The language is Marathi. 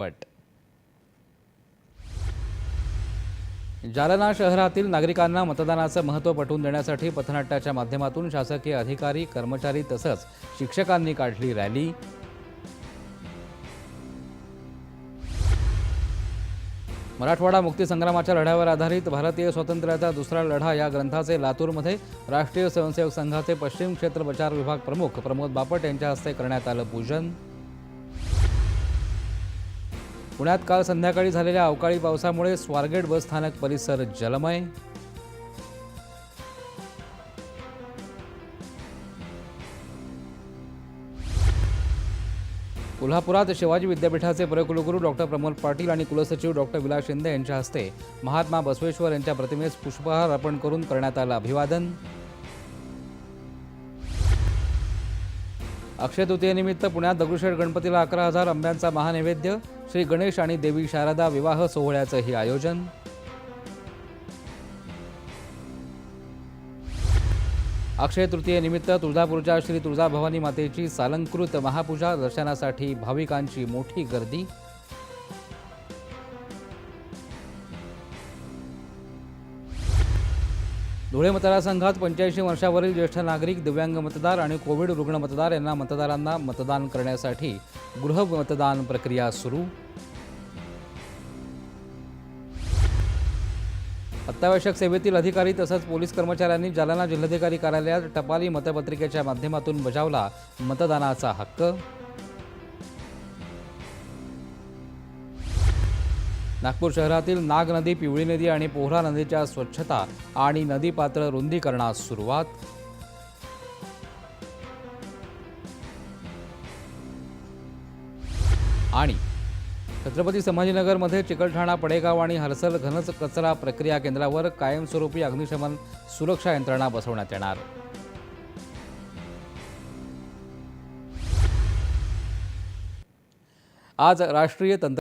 पट. जालना शहरातील नागरिकांना मतदानाचं महत्त्व पटवून देण्यासाठी पथनाट्याच्या माध्यमातून शासकीय अधिकारी कर्मचारी तसंच शिक्षकांनी काढली रॅली. मराठवाडा मुक्तीसंग्रामाच्या लढ्यावर आधारित भारतीय स्वातंत्र्याचा दुसरा लढा या ग्रंथाचे लातूरमध्ये राष्ट्रीय स्वयंसेवक संघाचे पश्चिम क्षेत्र प्रचार विभाग प्रमुख प्रमोद बापट यांच्या हस्ते करण्यात आलं पूजन. पुण्यात काल संध्याकाळी झालेल्या अवकाळी पावसामुळे स्वारगेट बस स्थानक परिसर जलमय. कोल्हापुरात शिवाजी विद्यापीठाचे प्रकुलगुरू डॉक्टर प्रमोद पाटील आणि कुलसचिव डॉक्टर विलास शिंदे यांच्या हस्ते महात्मा बसवेश्वर यांच्या प्रतिमेस पुष्पहार अर्पण करून करण्यात आलं अभिवादन. अक्षय तृतीयेनिमित्त पुण्यात दगडूशेठ गणपतीला अकरा हजार आंब्यांचा महानैवेद्य श्री गणेश आणि देवी शारदा विवाह सोहळ्याचंही आयोजन. अक्षय तृतीयेनिमित्त तुळजापूरच्या श्री तुळजाभवानी मातेची सालंकृत महापूजा दर्शनासाठी भाविकांची मोठी गर्दी. धुळे मतदारसंघात पंच्याऐंशी वर्षावरील ज्येष्ठ नागरिक दिव्यांग मतदार आणि कोविड रुग्ण मतदार यांना मतदारांना मतदान करण्यासाठी गृह मतदान प्रक्रिया सुरू. अत्यावश्यक सेवेतील अधिकारी तसंच पोलीस कर्मचाऱ्यांनी जालना जिल्हाधिकारी कार्यालयात टपाली मतपत्रिकेच्या माध्यमातून बजावला मतदानाचा हक्क. नागपूर शहरातील नाग नदी पिवळी नदी आणि पोहरा नदीच्या स्वच्छता आणि नदीपात्र रुंदीकरणास सुरुवात. आणि छत्रपती संभाजीनगरमध्ये चिकलठाणा पडेगाव आणि हरसल घनच कचरा प्रक्रिया केंद्रावर कायमस्वरूपी अग्निशमन सुरक्षा यंत्रणा बसवण्यात येणार. आज राष्ट्रीय तंत्र